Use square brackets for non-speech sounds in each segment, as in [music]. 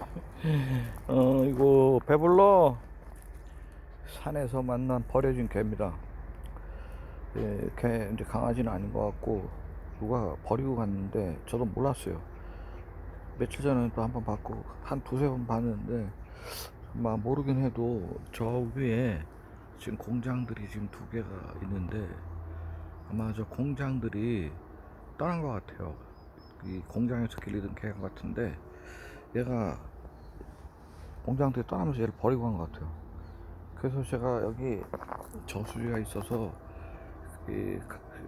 [laughs] 어 이거 배불러 산에서 만난 버려진 개입니다. 예, 개 이제 강아지는 아닌 것 같고 누가 버리고 갔는데 저도 몰랐어요. 며칠 전에 또 한 번 봤고 한 두세 번 봤는데 막 모르긴 해도 저 위에 지금 공장들이 지금 두 개가 있는데 아마 저 공장들이 떠난 것 같아요. 이 공장에서 길리던 개 같은데 얘가 공장들이 떠나면서 얘를 버리고 간 것 같아요. 그래서 제가 여기 저수지가 있어서 이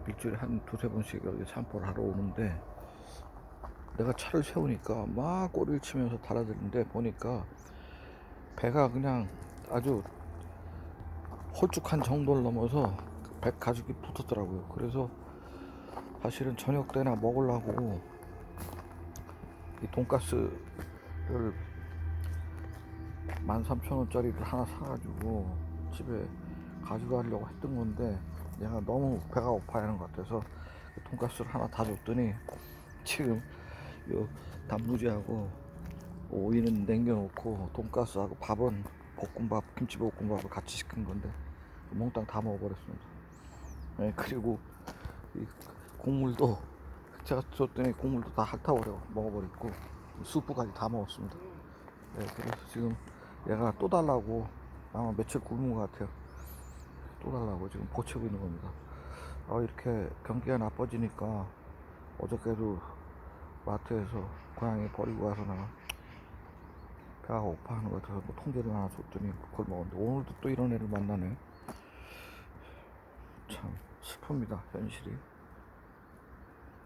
일주일에 한 두세 번씩 여기 산보를 하러 오는데 내가 차를 세우니까 막 꼬리를 치면서 달아드는데 보니까 배가 그냥 아주 홀쭉한 정도를 넘어서 배 가죽이 붙었더라고요. 그래서 사실은 저녁 때나 먹으려고 이 돈가스 를 13,000원짜리를 하나 사가지고 집에 가져가려고 했던 건데 얘가 너무 배가 고파야 하는 것 같아서 그 돈가스를 하나 다 줬더니 지금 요 단무지하고 오이는 남겨놓고 돈가스하고 밥은 볶음밥 김치볶음밥을 같이 시킨 건데 몽땅 다 먹어버렸습니다. 네, 그리고 이 국물도 제가 줬더니 국물도 다 핥아버려 먹어버렸고 수프까지 다 먹었습니다. 네, 그래서 지금 얘가 또 달라고 아마 며칠 굶은 것 같아요. 또 달라고 지금 보채고 있는 겁니다. 아 이렇게 경기가 나빠지니까 어저께도 마트에서 고양이 버리고 와서 나 배가 고파하는 것 같아서 뭐 통계를 하나 줬더니 그걸 먹었는데 오늘도 또 이런 애를 만나네. 참 슬픕니다 현실이